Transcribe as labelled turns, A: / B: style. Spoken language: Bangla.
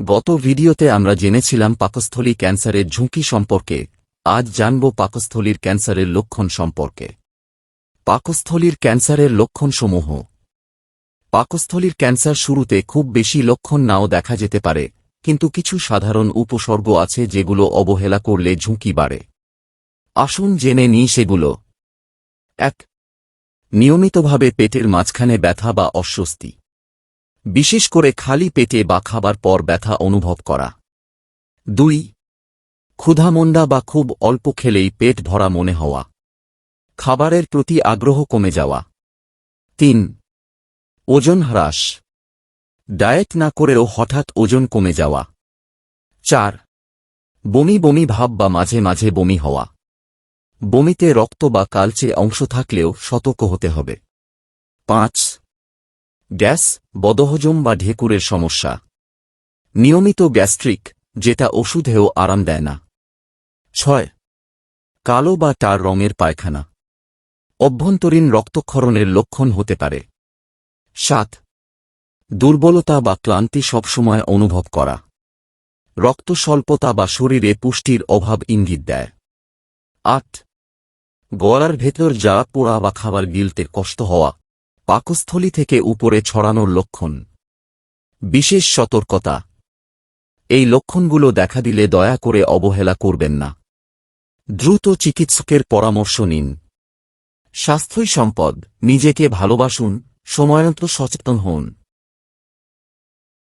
A: গত ভিডিওতে আমরা জেনেছিলাম পাকস্থলী ক্যান্সারের ঝুঁকি সম্পর্কে। আজ জানব পাকস্থলীর ক্যান্সারের লক্ষণ সম্পর্কে। পাকস্থলীর ক্যান্সারের লক্ষণসমূহ। পাকস্থলীর ক্যান্সার শুরুতে খুব বেশি লক্ষণ নাও দেখা যেতে পারে, কিন্তু কিছু সাধারণ উপসর্গ আছে যেগুলো অবহেলা করলে ঝুঁকি বাড়ে। আসুন জেনে নিই সেগুলো। এক, নিয়মিতভাবে পেটের মাঝখানে ব্যথা বা অস্বস্তি। বিশেষ করে খালি পেটে বা খাবার পর ব্যথা অনুভব করা। দুই ক্ষুধামন্দা বা খুব অল্প খেলেই পেট ভরা মনে হওয়া। খাবারের প্রতি আগ্রহ কমে যাওয়া। তিন, ওজন হ্রাস। ডায়েট না করেও হঠাৎ ওজন কমে যাওয়া। চার, বমি বমি ভাব বা মাঝে মাঝে বমি হওয়া। বমিতে রক্ত বা কালচে অংশ থাকলেও সতর্ক হতে হবে। পাঁচ গ্যাস, বদহজম বা ঢেকুরের সমস্যা। নিয়মিত গ্যাস্ট্রিক, যেটা ওষুধেও আরাম দেয় না। ছয়, কালো বা টার রঙের পায়খানা। অভ্যন্তরীণ রক্তক্ষরণের লক্ষণ হতে পারে। সাত, দুর্বলতা বা ক্লান্তি সবসময় অনুভব করা। রক্ত স্বল্পতা বা শরীরে পুষ্টির অভাব ইঙ্গিত দেয়। আট, গলার ভেতর জ্বালা পোড়া বা খাবার গিলতে কষ্ট হওয়া। পাকস্থলী থেকে উপরে ছড়ানোর লক্ষণ। বিশেষ সতর্কতা। এই লক্ষণগুলো দেখা দিলে দয়া করে অবহেলা করবেন না। দ্রুত চিকিৎসকের পরামর্শ নিন। স্বাস্থ্যই সম্পদ। নিজেকে ভালোবাসুন। সময়ন্ত সচেতন হন।